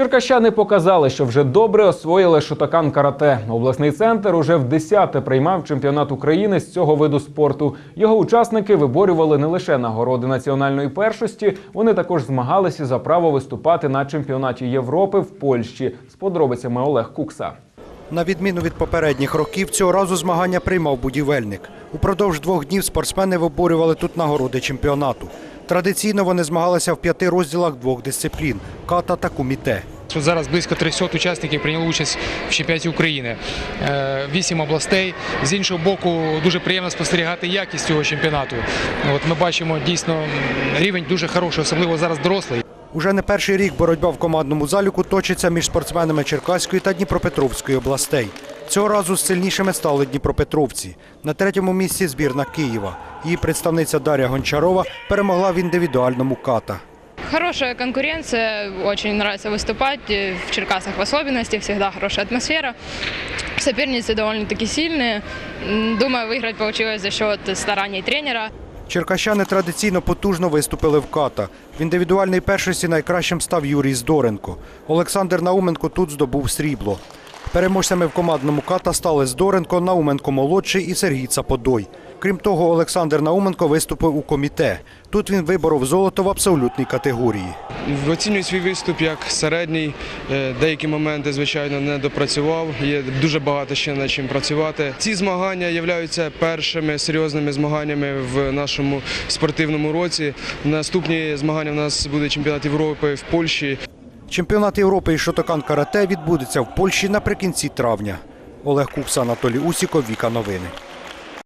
Черкащани показали, що вже добре освоїли шотакан карате. Обласний центр уже в десяте приймав чемпіонат України з цього виду спорту. Його учасники виборювали не лише нагороди національної першості, вони також змагалися за право виступати на чемпіонаті Європи в Польщі. З подробицями Олег Кукса. На відміну від попередніх років, цього разу змагання приймав будівельник. Упродовж двох днів спортсмени виборювали тут нагороди чемпіонату. Традиційно вони змагалися в п'яти розділах двох дисциплін ката та куміте. Зараз близько 300 учасників прийняли участь в чемпіонаті України. Е, Вісім областей. З іншого боку, дуже приємно спостерігати якість цього чемпіонату. От ми бачимо дійсно рівень дуже хороший, особливо зараз дорослий. Уже не перший рік боротьба в командному заліку точиться між спортсменами Черкаської та Дніпропетровської областей. Цього разу сильнішими стали Дніпропетровці. На третьому місці збірна Києва. Її представниця Дар'я Гончарова перемогла в індивідуальному ката. Хорошая конкуренция, очень нравится выступать, э, в Черкасах в особенности, всегда хорошая атмосфера. Соперницы довольно-таки сильные. М, Думаю, выиграть получилось за счет стараний тренера. Черкащани традиційно потужно виступили в ката. В індивідуальній першості найкращим став Юрій Здоренко. Олександр Науменко тут здобув срібло. Переможцями в командному ката стали Здоренко, Науменко молодший і Сергій Цаподой. Крім того, Олександр Науменко виступив у коміте. Тут він виборов золото в абсолютній категорії. Оцінюю свій виступ як середній. Е, Деякі моменти, звичайно, не допрацював. Є дуже багато ще над чим працювати. Ці змагання являються першими серйозними змаганнями в нашому спортивному році. Наступні змагання в нас буде чемпіонат Європи в Польщі. Чемпіонат Європи із шотокан карате відбудеться в Польщі наприкінці травня. Олег Купса, Анатолій Усіков, Віка Новини.